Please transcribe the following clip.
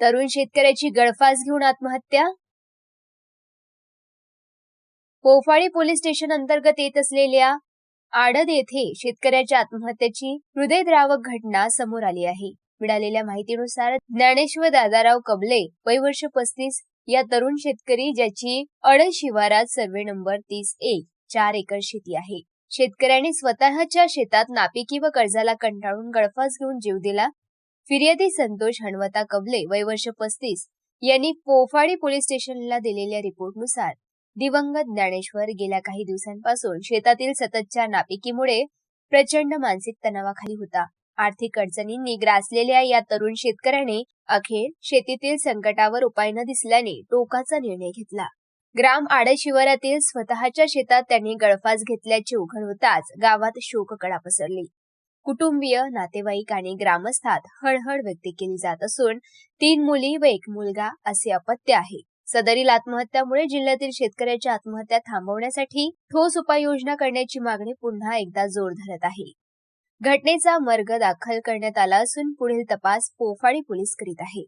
तरुण शेतकऱ्याची गळफास घेऊन आत्महत्या? पोफाळी पोलीस स्टेशन अंतर्गत येत असलेल्या आडद येथे शेतकऱ्याच्या आत्महत्येची हृदयद्रावक घटना समोर आली आहे. मिळालेल्या माहितीनुसार ज्ञानेश्वर दादाराव कबले वय वर्ष पस्तीस या तरुण शेतकरी ज्याची अडद शिवारात सर्वे नंबर तीस एक चार एकर शेती आहे. शेतकऱ्यांनी स्वतःच्या शेतात नापिकी व कर्जाला कंटाळून गळफास घेऊन जीव दिला फिर्यादी संतोष हणवता कबले वय वर्ष पस्तीस यांनी पोफाडी पोलीस स्टेशनला दिलेल्या रिपोर्टनुसार दिवंगत ज्ञानेश्वर गेल्या काही दिवसांपासून शेतातील सततच्या नापिकीमुळे प्रचंड मानसिक तणावाखाली होता. आर्थिक अडचणींनी ग्रासलेल्या या तरुण शेतकऱ्याने अखेर शेतीतील संकटावर उपाय न दिसल्याने टोकाचा निर्णय घेतला. ग्राम आड शिवारातील स्वतःच्या शेतात त्यांनी गळफास घेतल्याचे उघड होताच गावात शोककळा पसरली. कुटुंबीय नातेवाईक आणि ग्रामस्थात हळहळ व्यक्त केली जात असून तीन मुली व एक मुलगा असे अपत्य आहे. सदरील आत्महत्यामुळे जिल्ह्यातील शेतकऱ्याच्या आत्महत्या थांबवण्यासाठी ठोस उपाययोजना करण्याची मागणी पुन्हा एकदा जोर धरत आहे. घटनेचा मर्ग दाखल करण्यात आला असून पुढील तपास पोफाडी पोलीस करीत आहे.